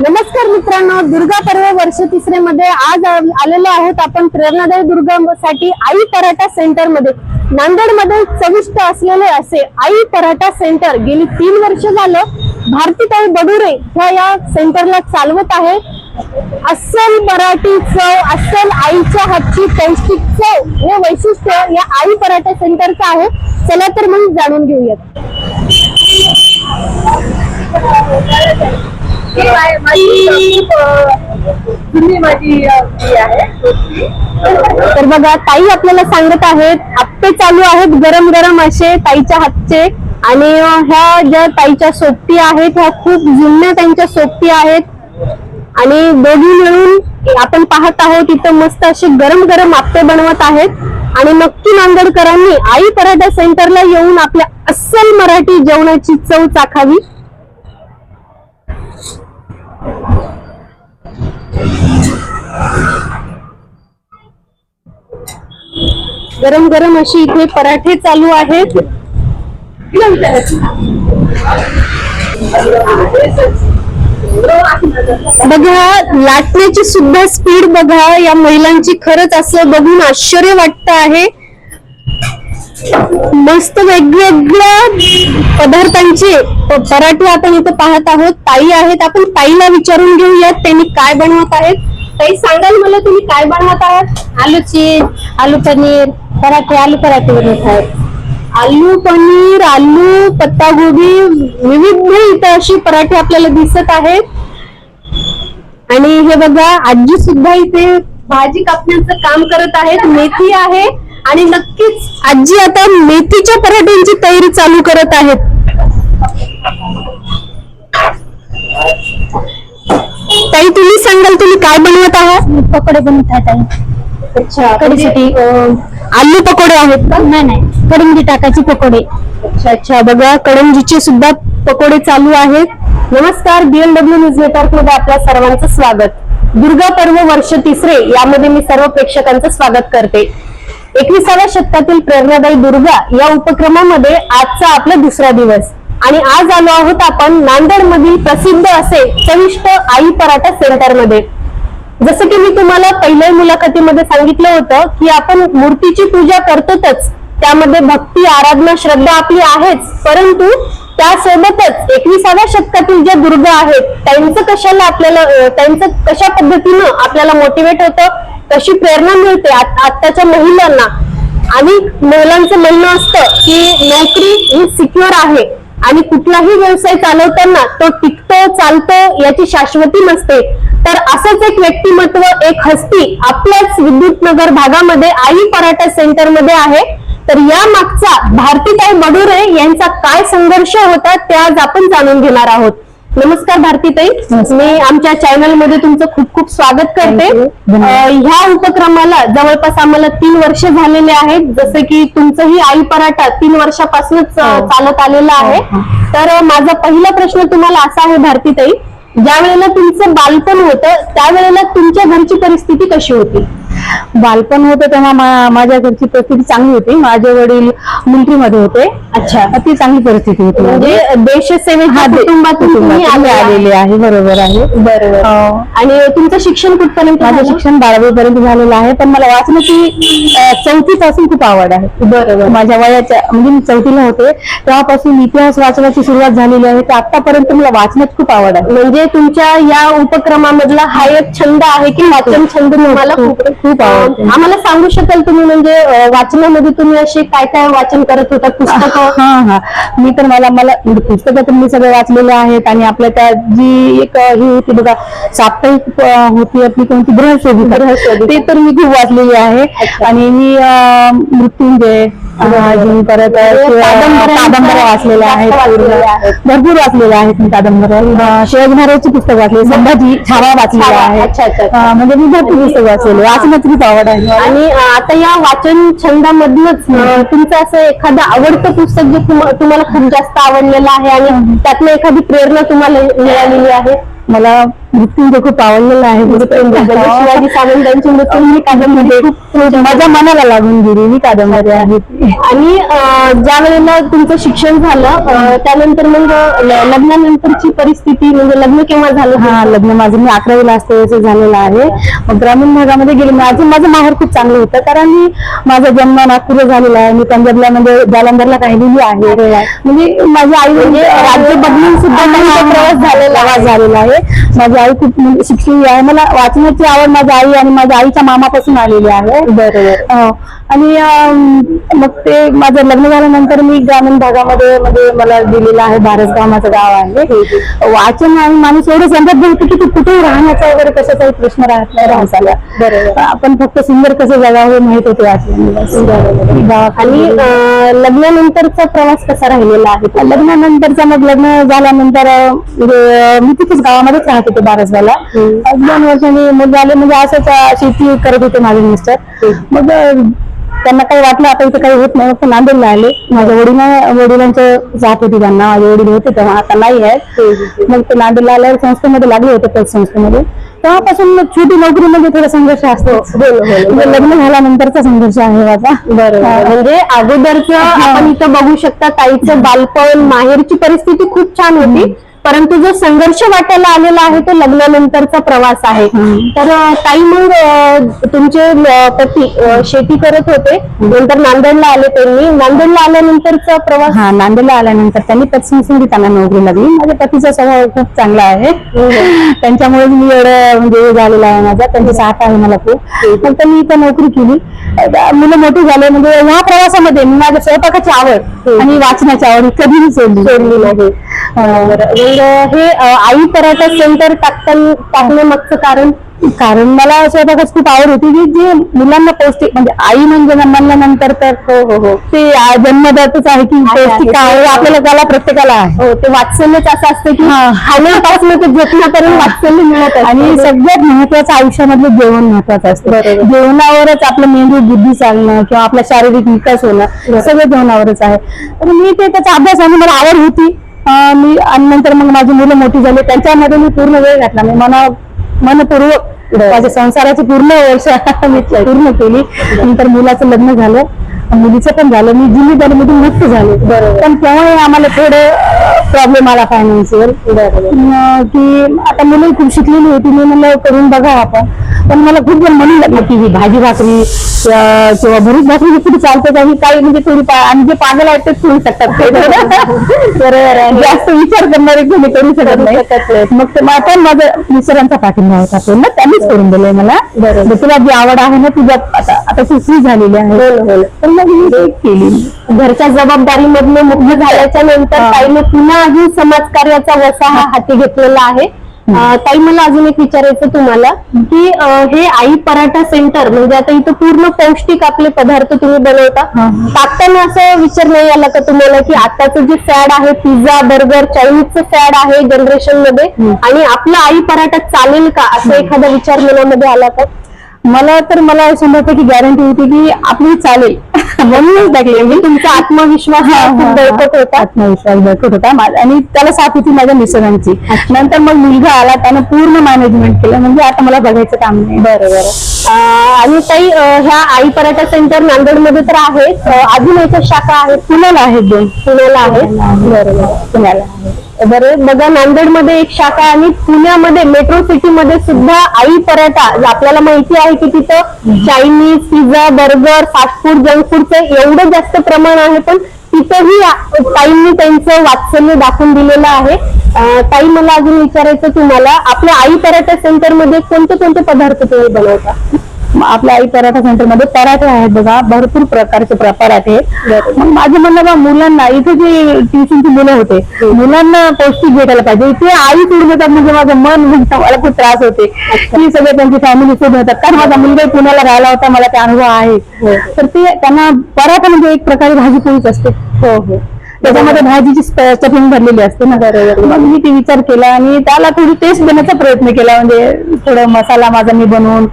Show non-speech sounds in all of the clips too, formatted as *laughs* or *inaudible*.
नमस्कार मित्रांनो दुर्गा पर्व वर्ष तिसरे मध्ये आज आलेलो आहोत आपण प्रेरणादायी दुर्गासाठी आई पराठा सेंटरमध्ये. नांदेडमध्ये चविष्ट असलेले असे आई पराठा सेंटर गेली तीन वर्ष झालं भारतीताई बडुरे ह्या या सेंटरला चालवत आहे. अस्सल मराठी चव अस्सल आईच्या हातची पौष्टिक चव हे वैशिष्ट्य या आई पराठा सेंटरचं आहे. चला तर मग जाणून घेऊयात. तर बघा ताई आपल्याला सांगत आहेत आप्पे चालू आहेत गरम गरम असे ताईच्या हातचे. आणि ह्या ज्या ताईच्या सोबती आहेत ह्या खूप जुन्या त्यांच्या सोबती आहेत. आणि दोघी मिळून आपण पाहत आहोत इथं मस्त असे गरम गरम आप्पे बनवत आहेत. आणि नक्की नांदेडकरांनी आई पराठा सेंटरला येऊन आपल्या अस्सल मराठी जेवणाची चव चाखावी. गरम गरम अशी इथे पराठे चालू आहेत. बघा लाटण्याची सुद्धा स्पीड बघा. या महिलांची खरंच असं बघून आश्चर्य वाटत आहे. मस्त वेगवेगळ्या पदार्थांचे पराठे आपण इथे पाहत आहोत. ताई आहेत. आपण ताईला विचारून घेऊयात त्यांनी काय बनवत आहेत. ताई सांगाल मला तुम्ही काय बनवत आहात? आलू चीज आलू पनीर पराठे आलू पराठे बनवत आहेत. आलू पनीर आलू पत्ता गोबी विविध इथं अशी पराठे आपल्याला दिसत आहेत. आणि हे बघा आजी सुद्धा इथे भाजी कापण्याचं काम करत आहेत. मेथी आहे आणि नक्कीच आजी आता मेथीच्या पराठ्यांची तयारी चालू करत आहेत. ताई तुम्ही सांगाल तुम्ही काय बनवत आहात? पकोडे बनवत आहेत आई. अच्छा कढीसाठी. अं, आलू पकोडे आहेत का? नाही नाही. करंजी टाकायचे पकोडे. अच्छा अच्छा. बघा करंजीचे सुद्धा पकोडे चालू आहेत. नमस्कार बीएमडब्ल्यू न्यूज नेटवर्कमध्ये आपल्या सर्वांचं स्वागत. दुर्गा पर्व वर्ष तिसरे यामध्ये मी सर्व प्रेक्षकांचं स्वागत करते. एकविसाव्या शतकातील प्रेरणादायी दुर्गा या उपक्रमामध्ये आजचा आपला दुसरा दिवस. आणि आज आलो आहोत आपण नांदेड मधील प्रसिद्ध असे चविष्ट आई पराठा सेंटरमध्ये. जसं की मी तुम्हाला पहिल्या मुलाखतीमध्ये सांगितलं होतं की आपण मूर्तीची पूजा करतोच त्यामध्ये भक्ती आराधना श्रद्धा आपली आहेच परंतु त्यासोबतच एकविसाव्या शतकातील जे दुर्ग आहेत त्यांचं कशाला आपल्याला त्यांचं कशा पद्धतीनं आपल्याला मोटिवेट होतं कशी प्रेरणा मिळते आत्ताच्या महिलांना? आणि महिलांचं म्हणणं असतं की नोकरी ही सिक्युअर आहे आणि कुठलाही व्यवसाय चालवताना तो टिकतो चालतो याची शाश्वती नसते. तर असंच एक व्यक्तिमत्व एक हस्ती आपल्याच विद्युत नगर भागामध्ये आई पराठा सेंटरमध्ये आहे. तर या भारतीताई बडुरे यांचा काय संघर्ष होता ते आज आपण जाणून घेणार आहोत. नमस्कार भारतीताई. मी आमच्या चॅनलमध्ये तुमचं खूप खूप स्वागत करते. ह्या उपक्रमाला जवळपास आम्हाला तीन वर्ष झालेले आहेत. जसं की तुमचंही आई पराठा तीन वर्षापासूनच हो. चालत आलेला आहे. हो. तर माझा पहिला प्रश्न तुम्हाला असा आहे भारतीताई. ज्या वेळेला तुमचं बालपण होतं त्यावेळेला तुमच्या घरची परिस्थिती कशी होती? बालपण होतं तेव्हा माझ्या घरची परिस्थिती चांगली होती. माझे वडील मिलिटरीमध्ये होते. अच्छा. ती चांगली परिस्थिती होती. म्हणजे माझी. देशसेवेच्या हा, दे- कुटुंबातून तुम्ही कुटुंबातून मी आलेले आहे. बरोबर आहे. बरोबर. हो. आणि तुमचं शिक्षण कुठपर्यंत माझं? शिक्षण बारावी पर्यंत झालेलं आहे. पण मला वाचनाची चौथी पासून खूप आवड आहे. बरोबर. माझ्या वयाच्या म्हणजे मी चौथीला होते. तेव्हापासून इतिहास वाचनाची सुरुवात झालेली आहे. तर आतापर्यंत मला वाचण्यात खूप आवड आहे. म्हणजे तुमच्या या उपक्रमामधला हा एक छंद आहे की वाचन छंद तुम्हाला खूप खूप आवडते. आम्हाला सांगू शकाल तुम्ही म्हणजे वाचनामध्ये तुम्ही असे काय काय वाचन करत होता? पुस्तकं? हा हा मी तर मला मला पुस्तकं तर मी सगळे वाचलेले आहेत आणि आपल्या त्या जी एक ही होती बघा साप्ताहिक होती आपली कोणती? गृहशोधिका. ते तर मी खूप वाचलेली आहे. आणि मी मृत्युंजय अजून परत कादंबऱ्या- वाचलेल्या आहेत. भरपूर वाचलेल्या आहेत मी कादंबऱ्या. शिवाजी महाराजची पुस्तक वाचले संभाजी छावा वाचलेला आहे. म्हणजे मी भरपूर पुस्तक वाचलेले वाचण्याची खूप आवड आहे. आणि आता या वाचन छंदामधूनच तुमचं असं एखादं आवडतं पुस्तक जे तुम- तुम्हाला खूप जास्त आवडलेलं आहे आणि त्यातनं एखादी प्रेरणा तुम्हाला मिळालेली आहे? मला मृत्यूंजय खूप आवडलेलं आहे. म्हणजे शिवाजी सावंतांची मृत्युंजय कादंबरी खूप माझ्या मनाला लागून गेली ही कादंबरी आहे. आणि ज्या वेळेला तुमचं शिक्षण झालं त्यानंतर मग लग्नानंतरची परिस्थिती म्हणजे लग्न केव्हा झालं? हा लग्न माझं मी अकरावीला असते झालेलं आहे. मग ग्रामीण भागामध्ये गेले माझं माझं माहेर खूप चांगलं होतं कारण मी माझा जन्म नागपूरला झालेला आहे. मी पंजाबला म्हणजे जालंधरला राहिलेली आहे. म्हणजे माझी आई म्हणजे राज्य बदलून सुद्धा प्रवास झालेला झालेला आहे. माझी आई खूप शिक्षण आहे. मला वाचनाची आवड माझ्या आई आणि माझ्या आईच्या मामापासून आलेली आहे. बरोबर. आणि मग ते माझं लग्न झाल्यानंतर मी ग्रामीण भागामध्ये म्हणजे मला दिलेलं आहे बारसगाव माझं गाव आहे. वाचन आणि माणूस एवढं समजत नव्हतं की तू कुठे राहण्याचा वगैरे कशाचाही प्रश्न राहत नाही राहसाला बरोबर. आपण फक्त सुंदर कसं जगावं हे माहीत होते आणि लग्नानंतरचा प्रवास कसा राहिलेला आहे? लग्नानंतरचा मग लग्न झाल्यानंतर म्हणजे मी तिथेच गावामध्येच राहत होते बारसगावला हम्म. दोन वर्षांनी मग झाले म्हणजे असंच शेती करत होते माझे मिस्टर. मग त्यांना काही वाटलं आता इथं काही होत नाही मग ते नांदेडला आले. माझ्या वडिला वडिलांचं जात होती त्यांना माझे वडील होते तेव्हा आता नाही आहे मग ते नांदेडला आल्यावर संस्थेमध्ये लागले होते पतसंस्थेमध्ये तेव्हापासून मग छोटी नोकरीमध्ये थोडा संघर्ष असतो. म्हणजे लग्न झाल्यानंतरचा संघर्ष आहे माझा. बरोबर. म्हणजे अगोदरच आपण इथं बघू शकता ताईचं बालपण माहेरची परिस्थिती खूप छान होती. परंतु जो संघर्ष वाटायला आलेला आहे तो लग्नानंतरचा प्रवास आहे. तर ताई मग तुमचे पती शेती करत होते. नंतर नांदेडला आले त्यांनी. नांदेडला आल्यानंतरचा प्रवास? हा नांदेडला आल्यानंतर त्यांनी पतसंस्थेमध्ये त्यांना नोकरी लागली. माझ्या पतीचा स्वभाव खूप चांगला आहे. *laughs* त्यांच्यामुळे मी एवढं म्हणजे झालेलं आहे माझा. त्यांची साथ आहे मला खूप. पण त्यांनी इथं नोकरी केली. मुलं मोठी झाले म्हणजे ह्या प्रवासामध्ये मी माझ्या स्वयंपाकाची आवड आणि वाचनाची आवड कधीही सोडली सोडली नाही. मग हे आई पराठा सेंटर टाकताना टाकण्यामागचं कारण कारण मला स्वयंपाकाची खूप आवड होती की जे मुलांना पौष्टिक म्हणजे आई म्हणजे जन्मल्यानंतर तर हो हो हो ते जन्मदातच आहे की पौष्टिक आहे. आपल्याला त्याला प्रत्येकाला आहे हो ते वात्सल्यच असं असतं की. खाण्यापासून ते झोपण्यापर्यंत वात्सल्य मिळत. आणि सगळ्यात महत्वाचं आयुष्यामधलं जेवण महत्वाचं असतं. जेवणावरच आपलं मेंदू बुद्धी चालणं किंवा आपला शारीरिक विकास होणं सगळं जेवणावरच आहे तर मी ते त्याचा अभ्यास आणि मला आवड होती मी आणि नंतर मग माझी मुलं मोठी झाली. त्यांच्यामध्ये मी पूर्ण वेळ घातला. मी मना मनपूर्वक माझ्या संसाराची पूर्ण वर्ष *laughs* मी पूर्ण केली. नंतर मुलाचं लग्न झालं. मुलीचं पण झालं. मी जिम्मेदारीमधून मुक्त झाले. पण तेव्हा आम्हाला थोडं प्रॉब्लेम आला फायनान्शियल की आता मुलं खूप शिकलेली होती मी म्हणलं करून बघा आपण. पण मला खूप जण म्हणू लागलं की ही भाजी भाकरी किंवा भरीत भाकरी ही कुठे चालते का? ही काही म्हणजे थोडी आणि जे पागल आहेत तेच करू शकतात. *laughs* जास्त विचार करणारे कोणी करू शकत नाही. मग ते पण माझं मिस्टरांचा पाठिंबा होता तो. ना त्यांनीच करून दिलंय मला. बरोबर. तुला जी आवड आहे ना तुझ्या आता आता तू फ्री झालेली आहे. तर मग मी ते केली. घरच्या जबाबदारीमधनं मुक्त झाल्याच्यानंतर हा. ताईने पुन्हा अजून समाजकार्याचा वसा हा हाती घेतलेला आहे. ताई मला अजून एक विचारायचं तुम्हाला की हे आई पराठा सेंटर म्हणजे आता इथं पूर्ण पौष्टिक आपले पदार्थ तुम्ही बनवता. टाकताना असं विचार नाही आला का तुम्हाला की आताचं जे फॅड आहे पिझ्झा बर्गर चायनीजचं फॅड आहे जनरेशनमध्ये आणि आपला आई पराठा चालेल का? असं एखादा विचार मनामध्ये आला का? मला तर मला शंभर टक्के गॅरंटी होती की आपली चालेल. म्हणूनच टाकली मी. तुमचा आत्मविश्वास हा खूप बळकट होता. आत्मविश्वास बळकट होता. आणि त्याला साथ होती माझ्या मिस्टरांची. नंतर मग मुलगा आला त्यानं पूर्ण मॅनेजमेंट केलं. म्हणजे आता मला बघायचं काम नाही. बरोबर आणि काही ह्या आई पराठा सेंटर नांदेडमध्ये तर आहे अजून याच्या शाखा आहेत? पुण्याला आहेत दोन. पुण्याला आहेत. बरोबर पुण्याला आहे. बरं बघा नांदेडमध्ये एक शाखा आणि पुण्यामध्ये मेट्रो सिटी मध्ये सुद्धा आई पराठा आपल्याला माहिती आहे की तिथं Chinese pizza burger fast food junk फूडचं एवढं जास्त प्रमाण आहे पण तिथंही ताईंनी त्यांचं वात्सल्य दाखवून दिलेलं आहे ताई मला अजून विचारायचं तुम्हाला आपल्या आई पराठा सेंटरमध्ये कोणते कोणते पदार्थ तुम्ही बनवता आपल्या आई पराठा सेंटरमध्ये पराठे आहेत बघा भरपूर प्रकारचे प्र- पराठे आहेत. माझं म्हणणं बा मुलांना इथे जे ट्युशनची मुलं होते मुलांना पौष्टिक भेटायला पाहिजे. इथे आई सोडून येतात म्हणजे माझं मन मला खूप त्रास होते. की सगळे त्यांची फॅमिली सोडून येतात कारण माझा मुलगा पुण्याला राहिला होता मला ते अनुभव आहे. तर ते त्यांना पराठा म्हणजे एक प्रकारे भाजी पोळीच असते. हो हो. त्याच्यामध्ये भाजीची स्टफिंग भरलेली असते ना मग मी ते विचार केला आणि त्याला थोडी टेस्ट देण्याचा प्रयत्न केला. म्हणजे थोडं मसाला माझा मी बनवून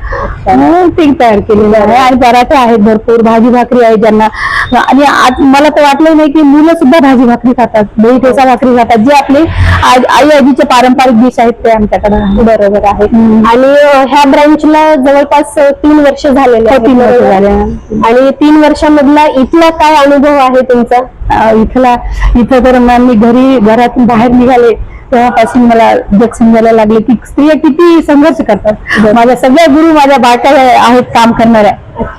ते तयार केलेलं आहे आणि पराठे आहेत भरपूर भाजी भाकरी आहे ज्यांना. आणि आज मला तर वाटलं नाही की मुलं सुद्धा भाजी भाकरी खातात दही ठेचा भाकरी खातात. जे आपले आज- आई आजीचे पारंपरिक डिश आहेत ते आमच्याकडे. बरोबर आहे आणि ह्या ब्रांचला जवळपास तीन वर्ष झालेले हो, तीन वर्ष? झाले. आणि तीन वर्षामधला इथला काय अनुभव आहे तुमचा? इथला इथं तर मी घरी घरातून बाहेर निघाले. तेव्हापासून मला जग समजायला लागले. की स्त्रिया किती संघर्ष करतात. माझ्या सगळ्या गुरु माझ्या बायका आहेत काम करणाऱ्या.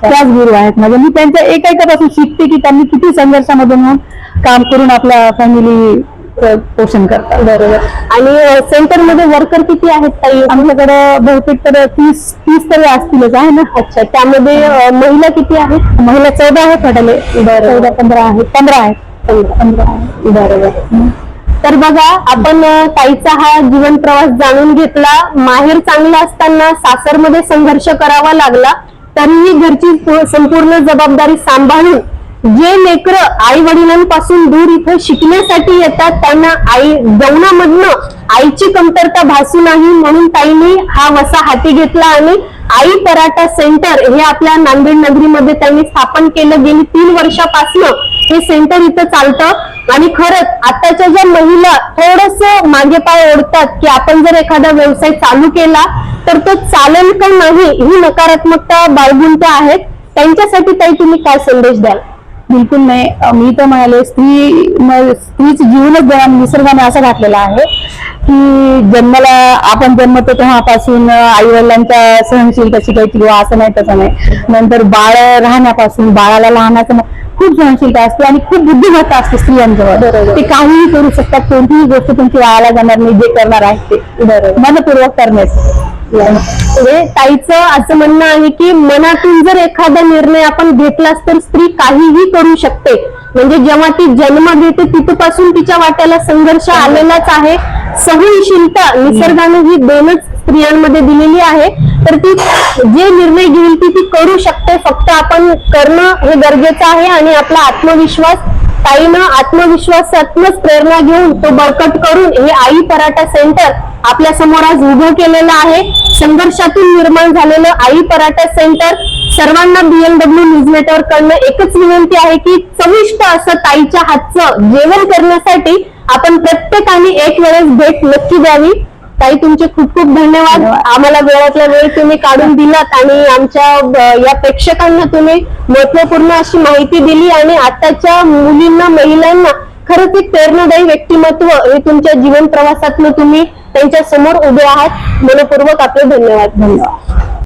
त्याच गुरु आहेत माझ्या. मी त्यांच्या एकाएकापासून शिकते की त्यांनी किती संघर्षामधून काम करून आपल्या फॅमिली पोषण करतात. बरोबर. आणि सेंटरमध्ये वर्कर किती आहेत ताई? आमच्याकडे बहुतेक तर तीस तीस तरी असतीलच आहे ना? अच्छा. त्यामध्ये महिला किती आहेत? महिला चौदा आहेत वाटाले चौदा पंधरा आहेत. पंधरा आहेत. पंधरा आहेत. बरोबर. तर बघा आपण ताईचा हा जीवन प्रवास जाणून घेतला. माहेर चांगला असताना सासरमध्ये संघर्ष करावा लागला. तरीही घरची संपूर्ण जबाबदारी सांभाळून जे लेकर आई वडिलांपासून दूर इथे शिकण्यासाठी येतात त्यांना आई जेवणामधनं आईची कमतरता भासू नाही म्हणून ताईने हा वसा हाती घेतला आणि आई पराठा सेंटर हे आपल्या नांदेड नगरीमध्ये त्यांनी स्थापन केलं. गेली तीन वर्षापासून हे सेंटर इथं चालतं. आणि खरंच आताच्या ज्या महिला थोडस मागे पाय ओढतात की आपण जर एखादा व्यवसाय चालू केला तर तो चालेल का नाही ही नकारात्मकता बाळगुंत आहेत. त्यांच्यासाठी ताई तुम्ही काय संदेश द्याल? बिलकुल नाही. मी तर म्हणाले स्त्री स्त्रीचं जीवनच निसर्गाने असं घातलेलं आहे की जन्माला आपण जन्मतो तेव्हापासून आई वडिलांच्या सहनशीलता शिकायची किंवा असं नाही तसं नाही. नंतर बाळ राहण्यापासून बाळाला लहानाचं खूप सहनशीलता असते आणि खूप बुद्धिमत्ता असते स्त्रियांजवळ. ते काहीही करू शकतात कोणतीही गोष्ट तुमची वायाला जाणार नाही जे करणार आहे ते. बरोबर. मनपूर्वक करण्याचं. म्हणजे ताईचं असं म्हणणं आहे की मनातून जर एखादा निर्णय आपण घेतलाच तर स्त्री काहीही करू शकते. म्हणजे जेव्हा ती जन्म घेते तिथपासून तिच्या वाट्याला संघर्ष आलेलाच आहे. सहनशीलता निसर्गाने ही दोनच स्त्रियांमध्ये दिलेली आहे. तर ती जे निर्णय घेईल ती ती करू शकते. फक्त आपण करणं हे गरजेचं आहे आणि आपला आत्मविश्वास ताईनं आत्मविश्वासातूनच प्रेरणा घेऊन तो बळकट करून हे आई पराठा सेंटर आपल्यासमोर आज उभं केलेलं आहे. संघर्षातून निर्माण झालेलं आई पराठा सेंटर सर्वांना बीएमडब्ल्यू न्यूज नेटवर्क कडनं एकच विनंती आहे की चविष्ट असं ताईच्या हातचं जेवण करण्यासाठी आपण प्रत्येकाने एक वेळेस भेट नक्की द्यावी. ताई तुमचे खूप खूप धन्यवाद. आम्हाला वेळातला वेळ तुम्ही काढून दिलात आणि आमच्या या प्रेक्षकांना तुम्ही महत्त्वपूर्ण अशी माहिती दिली आणि आताच्या मुलींना महिलांना खरंच एक प्रेरणादायी व्यक्तिमत्व हे तुमच्या जीवन प्रवासातनं तुम्ही त्यांच्यासमोर उभे आहात. मनपूर्वक आपले धन्यवाद. धन्यवाद.